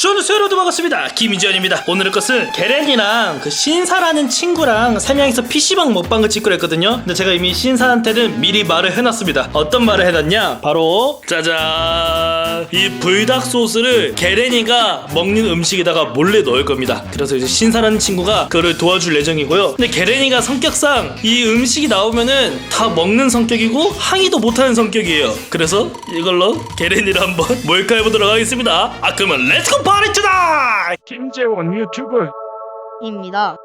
저는 새로도 반갑습니다. 김희지연입니다. 오늘의 것은 게렌이랑 그 신사라는 친구랑 세 명이서 PC방 먹방을 찍기로 했거든요. 근데 제가 이미 신사한테는 미리 말을 해놨습니다. 어떤 말을 해놨냐? 바로 짜잔! 이 불닭 소스를 게렌이가 먹는 음식에다가 몰래 넣을 겁니다. 그래서 이제 신사라는 친구가 그를 도와줄 예정이고요. 근데 게렌이가 성격상 이 음식이 나오면은 다 먹는 성격이고 항의도 못하는 성격이에요. 그래서 이걸로 게렌이를 한번 몰카해보도록 하겠습니다. 아 그러면 렛츠고 파리 투다! 김재원 유튜브 입니다.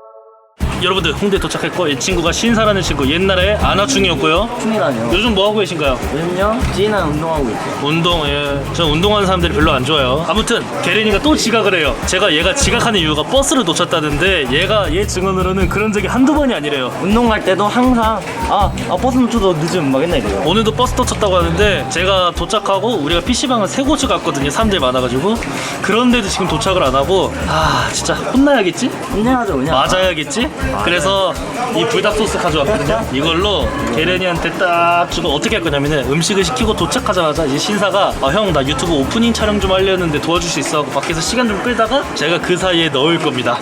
여러분들 홍대 도착했고 이 친구가 신사라는 친구 옛날에 아나충이었고요. 춤이라뇨. 요즘 뭐 하고 계신가요? 요즘요? 지인은 운동하고 있죠. 운동, 예. 전 운동하는 사람들이 별로 안 좋아요. 아무튼, 게린이가 또 지각을 해요. 제가 얘가 지각하는 이유가 버스를 놓쳤다는데, 얘가 얘 증언으로는 그런 적이 한두 번이 아니래요. 운동 갈 때도 항상 아, 아 버스 놓쳐도 늦으면 막 맨날 이래요. 오늘도 버스 놓쳤다고 하는데, 제가 도착하고, 우리가 PC방을 세 곳을 갔거든요. 사람들이 많아가지고. 그런데도 지금 도착을 안 하고, 아, 진짜 혼나야겠지? 운동하죠 그냥. 맞아야겠지? 그래서 이 불닭 소스 가져왔거든요. 이걸로 게렌이한테 딱 주고 어떻게 할 거냐면은 음식을 시키고 도착하자마자 이제 신사가 아, 형 나 유튜브 오프닝 촬영 좀 하려는데 도와줄 수 있어 하고 밖에서 시간 좀 끌다가 제가 그 사이에 넣을 겁니다.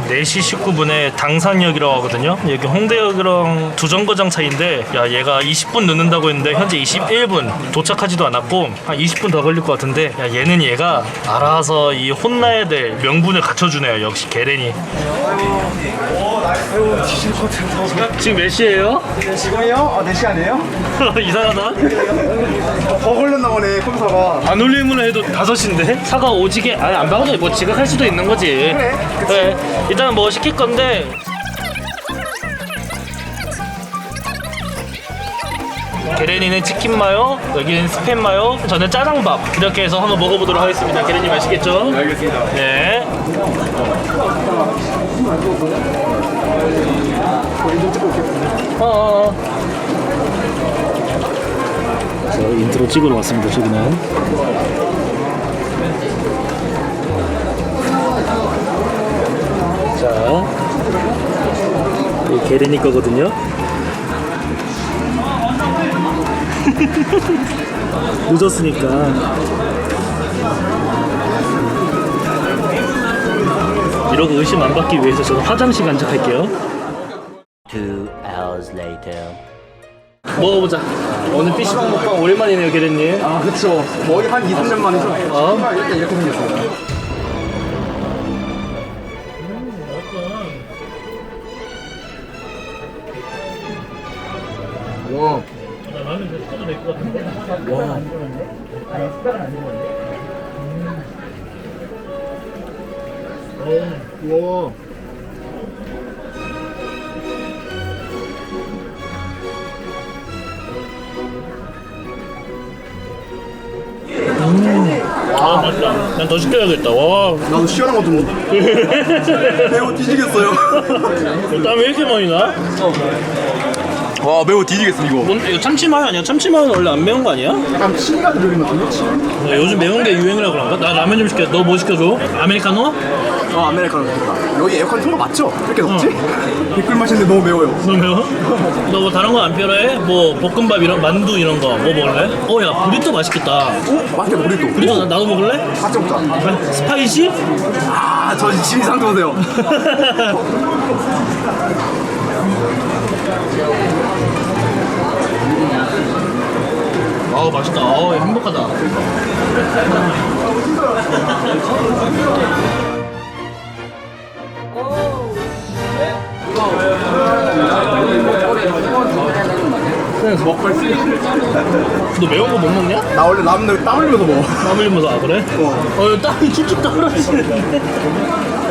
4시 19분에 당산역이라고 하거든요. 여기 홍대역이랑 두 정거장 차인데 야 얘가 20분 늦는다고 했는데 현재 21분 도착하지도 않았고 한 20분 더 걸릴 것 같은데 야 얘는 얘가 알아서 이 혼나야 될 명분을 갖춰주네요. 역시 게렌이. 지금 몇 시예요? 지금이요? 아 4시 아니에요? 이상하다. 더 걸렸나 보네 컴퓨터가 안 올리면 해도 5시인데? 사과 오지게 아니 안 봐도 뭐 지각할 수도 있는 거지. 그래. 일단 뭐 시킬 건데 게렌이는 치킨 마요, 여기는 스팸 마요, 저는 짜장밥 이렇게 해서 한번 먹어보도록 하겠습니다. 게렌이 맛있겠죠? 알겠습니다 네. 어. 저 인트로 찍으러 왔습니다. 저기는. 자, 이 게레니 거거든요. 늦었으니까. 이러고 의심 안 받기 위해서 저는 화장실 간척할게요. Two hours later. 먹어보자. 오늘 PC방 먹방 오랜만이네요, 게레님. 아 그쵸 거의 한 2, 3년 만이죠 어? 정말 이렇게 이렇게 생겼어요 와 와. 아, 맛있다. 난 더 시켜야겠다. 와, 나도 시원한 거좀 매우 뒤지겠어요 땀이 왜 이렇게 많이 나? 와 매우 뒤지겠어 이거 뭔, 이거 참치마요 아니야? 참치마요는 원래 안 매운 거 아니야? 약간 침가 들어있는 것 같은데? 침? 야, 요즘 매운 게 유행이라 그런가? 나 라면 좀 시켜. 너 뭐 시켜줘? 아메리카노? 어 아메리카노 좋다 여기 에어컨 틀거 맞죠? 이렇게 덥지? 댓글 마시는데 너무 매워요 너 매워? 너 뭐 다른 거 안 필요해? 뭐 볶음밥 이런 만두 이런 거 뭐 먹을래? 어, 야 브리또 맛있겠다. 어? 맛있게 우리도 브리또 나, 나도 먹을래? 같이 먹자 그래? 스파이시? 아저 지금 상태 보세요 아우 맛있다. 아우 행복하다. 너 매운 거 못 먹냐? 나 원래 라면 땀 흘리면서 먹어 땀 흘리면서 아 그래? 어. 어 땀이 쭉쭉 떨어지는데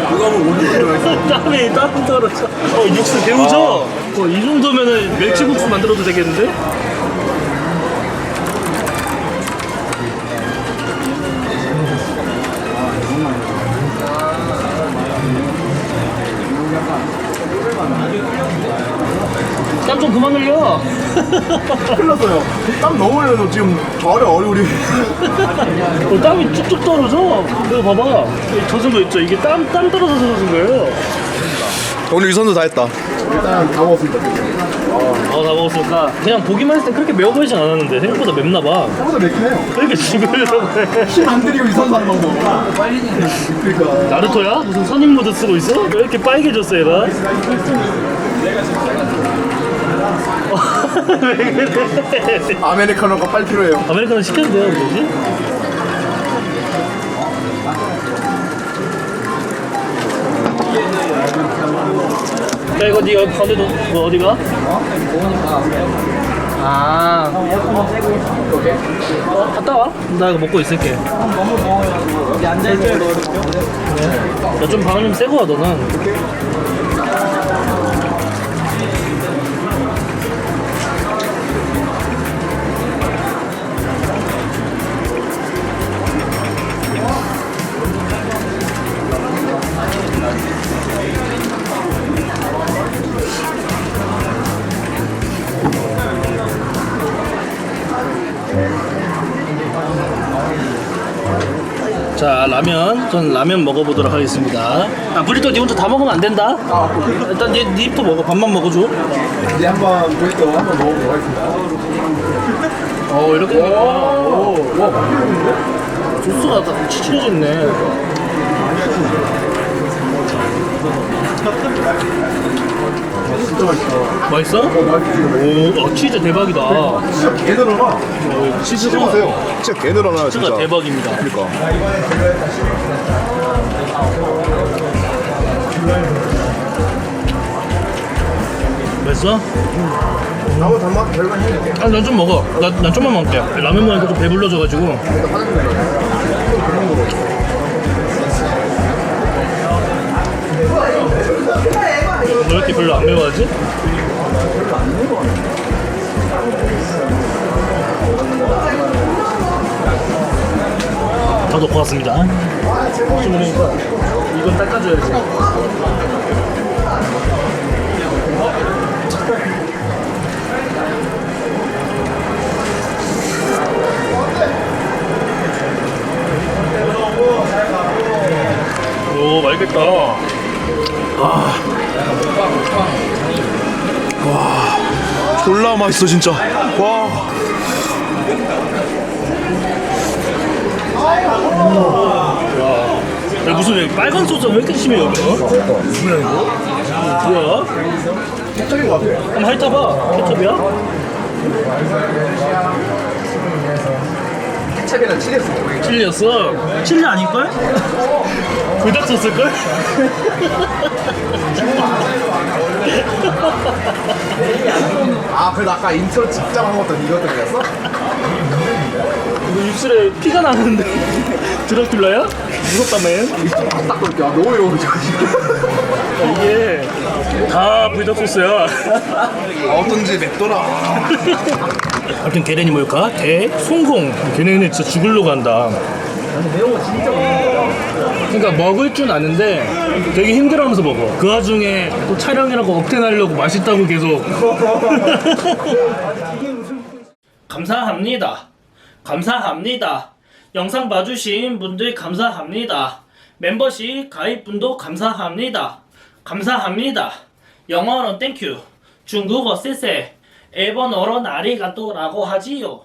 누가 보면 오늘 들어있어 땀이 땀 떨어져 어 육수 배우죠? 어, 이 정도면은 멸치국수 만들어도 되겠는데? 땀 좀 그만 흘려 큰일 났어요 땀 너무 흘려서 지금 저래 얼굴이 어, 땀이 쭉쭉 떨어져. 이거 봐봐. 이 젖은 거 있죠? 이게 땀, 땀 떨어져서 젖은 거예요. 오늘 유선도 다 했다 일단 다 먹었습니다 어, 다 먹었을까? 그냥 보기만 했을 때 그렇게 매워 보이진 않았는데 생각보다 맵나 봐. 생각보다 맵긴 해요. 왜 이렇게 죽으려고 해? 힘안 들이고 이 선수 하는 방법. 그러니까. 나루토야? 무슨 선임 모드 쓰고 있어? 왜 이렇게 빨개졌어 얘가? 왜 그래? 아메리카노가 빨리 필요해요. 아메리카노 시켜도 돼요 뭐지? 야 이거 니 여기 가운데 뭐 어디가? 아 어, 갔다 와. 나 이거 먹고 있을게. 여기 앉아있어요 야좀 방을 좀 세고 와 너는. 자 라면. 전 라면 먹어보도록 하겠습니다. 아 브리또 니 혼자 다 먹으면 안 된다? 일단 니, 니 입도 먹어. 밥만 먹어줘. 이제 한번 보이또 한번 먹어보도록 하겠습니다. 어 이렇게? 오, 와, 맛있는데? 소스가 다 치쳐져 있네 진짜 맛있다. 맛있어? 어, 맛있지. 오 어, 치즈 대박이다 진짜 개 늘어나. 어, 치즈가 찍어보세요. 진짜 개 늘어나요, 진짜. 치즈가 대박입니다 그러니까. 맛있어? 나무 단맛 별로 해줄게. 아, 난 좀 먹어. 나, 난 좀만 먹을게. 라면 먹으니까 좀 배불러져가지고. 왜 이렇게 별로 안 매워하지? 다 넣고 왔습니다. 주문이니까 이건 닦아줘야지. 졸라 맛있어, 진짜. 와. 야, 무슨 왜 빨간 소스가 왜 이렇게 심해 여기? 어? 뭐야 이거? 뭐야? 케첩인 것 같아. 한번 핥아봐. 케첩이야? 케첩이랑 칠했어. 칠리였어. 칠리 아닐걸? 불닭 소스일걸? 아, 그래도 아까 인트로 직접 한 것도 이것 때문이었어? 이거 입술에 피가 나는데 드라큘라야? 무섭다맨. 딱 그렇게. 아, 너무 매워가지고. 이게 다 불닭 소스야. 아, 어떤지 맵더라. 아무튼 계란이 뭘까? 대, 송공. 걔네는 진짜 죽을로 간다. 그러니까 먹을 줄 아는데 되게 힘들어하면서 먹어. 그 와중에 또 촬영이라고 억텐하려고 맛있다고 계속. 감사합니다. 감사합니다. 영상 봐주신 분들 감사합니다. 멤버십 가입분도 감사합니다. 감사합니다. 영어로 땡큐. 중국어 쎄쎄. 일본어로 나리가또라고 하지요.